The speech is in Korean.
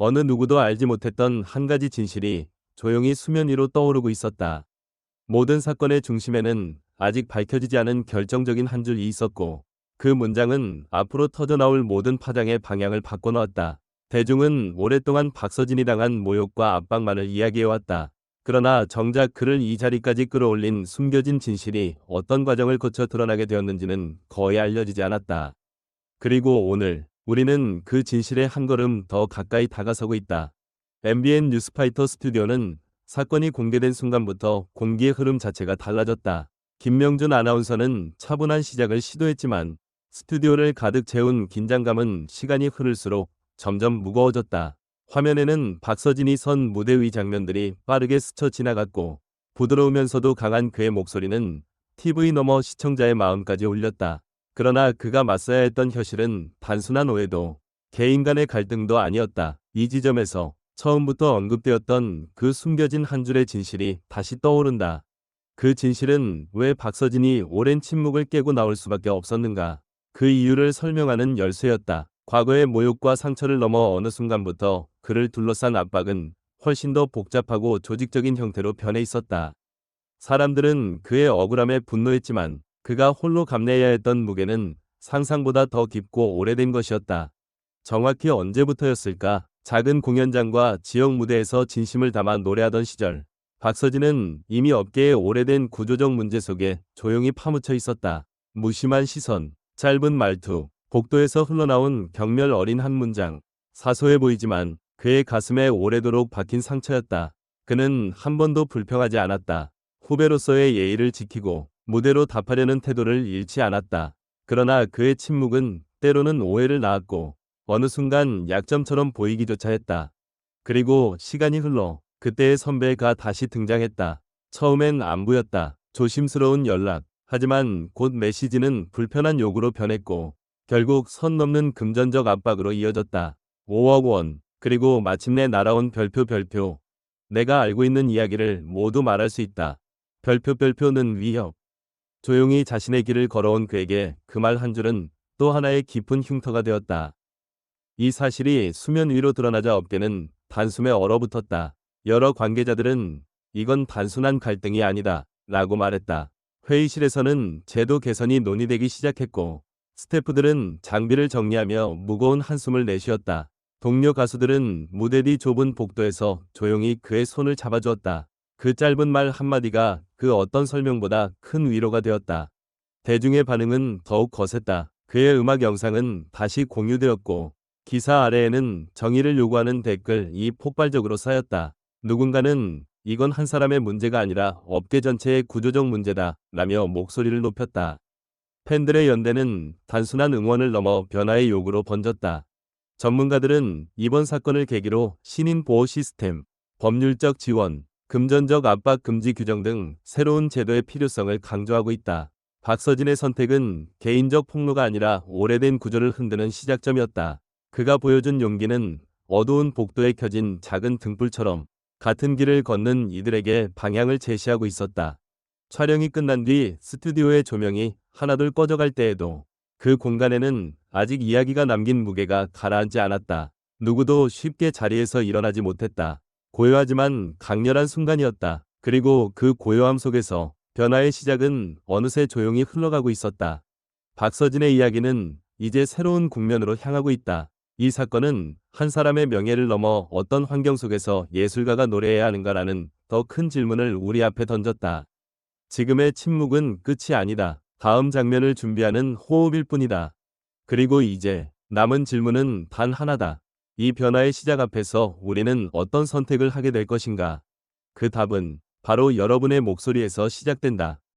어느 누구도 알지 못했던 한 가지 진실이 조용히 수면 위로 떠오르고 있었다. 모든 사건의 중심에는 아직 밝혀지지 않은 결정적인 한 줄이 있었고 그 문장은 앞으로 터져나올 모든 파장의 방향을 바꿔놓았다. 대중은 오랫동안 박서진이 당한 모욕과 압박만을 이야기해왔다. 그러나 정작 그를 이 자리까지 끌어올린 숨겨진 진실이 어떤 과정을 거쳐 드러나게 되었는지는 거의 알려지지 않았다. 그리고 오늘 우리는 그 진실에 한 걸음 더 가까이 다가서고 있다. MBN 뉴스파이터 스튜디오는 사건이 공개된 순간부터 공기의 흐름 자체가 달라졌다. 김명준 아나운서는 차분한 시작을 시도했지만 스튜디오를 가득 채운 긴장감은 시간이 흐를수록 점점 무거워졌다. 화면에는 박서진이 선 무대 위 장면들이 빠르게 스쳐 지나갔고 부드러우면서도 강한 그의 목소리는 TV 너머 시청자의 마음까지 울렸다. 그러나 그가 맞서야 했던 현실은 단순한 오해도 개인 간의 갈등도 아니었다. 이 지점에서 처음부터 언급되었던 그 숨겨진 한 줄의 진실이 다시 떠오른다. 그 진실은 왜 박서진이 오랜 침묵을 깨고 나올 수밖에 없었는가. 그 이유를 설명하는 열쇠였다. 과거의 모욕과 상처를 넘어 어느 순간부터 그를 둘러싼 압박은 훨씬 더 복잡하고 조직적인 형태로 변해 있었다. 사람들은 그의 억울함에 분노했지만 그가 홀로 감내해야 했던 무게는 상상보다 더 깊고 오래된 것이었다. 정확히 언제부터였을까? 작은 공연장과 지역 무대에서 진심을 담아 노래하던 시절. 박서진은 이미 업계의 오래된 구조적 문제 속에 조용히 파묻혀 있었다. 무심한 시선, 짧은 말투, 복도에서 흘러나온 경멸 어린 한 문장. 사소해 보이지만 그의 가슴에 오래도록 박힌 상처였다. 그는 한 번도 불평하지 않았다. 후배로서의 예의를 지키고 무대로 답하려는 태도를 잃지 않았다. 그러나 그의 침묵은 때로는 오해를 낳았고 어느 순간 약점처럼 보이기조차 했다. 그리고 시간이 흘러 그때의 선배가 다시 등장했다. 처음엔 안 보였다. 조심스러운 연락. 하지만 곧 메시지는 불편한 요구로 변했고 결국 선 넘는 금전적 압박으로 이어졌다. 5억 원. 그리고 마침내 날아온 별표 별표. 내가 알고 있는 이야기를 모두 말할 수 있다. 별표 별표는 위협. 조용히 자신의 길을 걸어온 그에게 그 말 한 줄은 또 하나의 깊은 흉터가 되었다. 이 사실이 수면 위로 드러나자 업계는 단숨에 얼어붙었다. 여러 관계자들은 이건 단순한 갈등이 아니다. 라고 말했다. 회의실에서는 제도 개선이 논의되기 시작했고 스태프들은 장비를 정리하며 무거운 한숨을 내쉬었다. 동료 가수들은 무대 뒤 좁은 복도에서 조용히 그의 손을 잡아주었다. 그 짧은 말 한마디가 그 어떤 설명보다 큰 위로가 되었다. 대중의 반응은 더욱 거셌다. 그의 음악 영상은 다시 공유되었고 기사 아래에는 정의를 요구하는 댓글이 폭발적으로 쌓였다. 누군가는 이건 한 사람의 문제가 아니라 업계 전체의 구조적 문제다 라며 목소리를 높였다. 팬들의 연대는 단순한 응원을 넘어 변화의 요구로 번졌다. 전문가들은 이번 사건을 계기로 신인 보호 시스템, 법률적 지원, 금전적 압박 금지 규정 등 새로운 제도의 필요성을 강조하고 있다. 박서진의 선택은 개인적 폭로가 아니라 오래된 구조를 흔드는 시작점이었다. 그가 보여준 용기는 어두운 복도에 켜진 작은 등불처럼 같은 길을 걷는 이들에게 방향을 제시하고 있었다. 촬영이 끝난 뒤 스튜디오의 조명이 하나둘 꺼져갈 때에도 그 공간에는 아직 이야기가 남긴 무게가 가라앉지 않았다. 누구도 쉽게 자리에서 일어나지 못했다. 고요하지만 강렬한 순간이었다. 그리고 그 고요함 속에서 변화의 시작은 어느새 조용히 흘러가고 있었다. 박서진의 이야기는 이제 새로운 국면으로 향하고 있다. 이 사건은 한 사람의 명예를 넘어 어떤 환경 속에서 예술가가 노래해야 하는가라는 더 큰 질문을 우리 앞에 던졌다. 지금의 침묵은 끝이 아니다. 다음 장면을 준비하는 호흡일 뿐이다. 그리고 이제 남은 질문은 단 하나다. 이 변화의 시작 앞에서 우리는 어떤 선택을 하게 될 것인가? 그 답은 바로 여러분의 목소리에서 시작된다.